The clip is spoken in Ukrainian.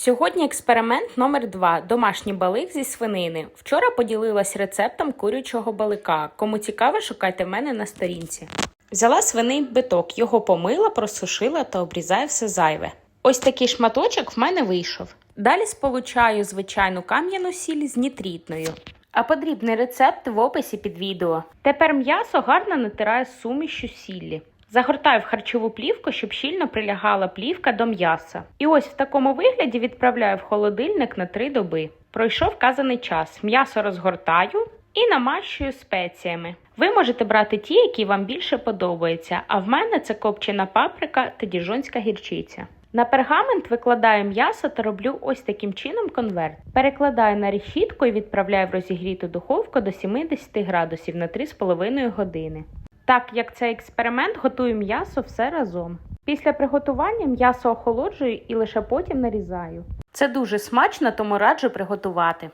Сьогодні експеримент номер 2 Домашній балик зі свинини. Вчора поділилась рецептом курячого балика. Кому цікаво, шукайте в мене на сторінці. Взяла свиний биток, його помила, просушила та обрізаю все зайве. Ось такий шматочок в мене вийшов. Далі сполучаю звичайну кам'яну сіль з нітрітною. А подрібний рецепт в описі під відео. Тепер м'ясо гарно натираю з сумішю сіллі. Загортаю в харчову плівку, щоб щільно прилягала плівка до м'яса. І ось в такому вигляді відправляю в холодильник на 3 доби. Пройшов вказаний час. М'ясо розгортаю і намащую спеціями. Ви можете брати ті, які вам більше подобаються, а в мене це копчена паприка та діжонська гірчиця. На пергамент викладаю м'ясо та роблю ось таким чином конверт. Перекладаю на решітку і відправляю в розігріту духовку до 70 градусів на 3,5 години. Так як це експеримент, готую м'ясо все разом. Після приготування м'ясо охолоджую і лише потім нарізаю. Це дуже смачно, тому раджу приготувати.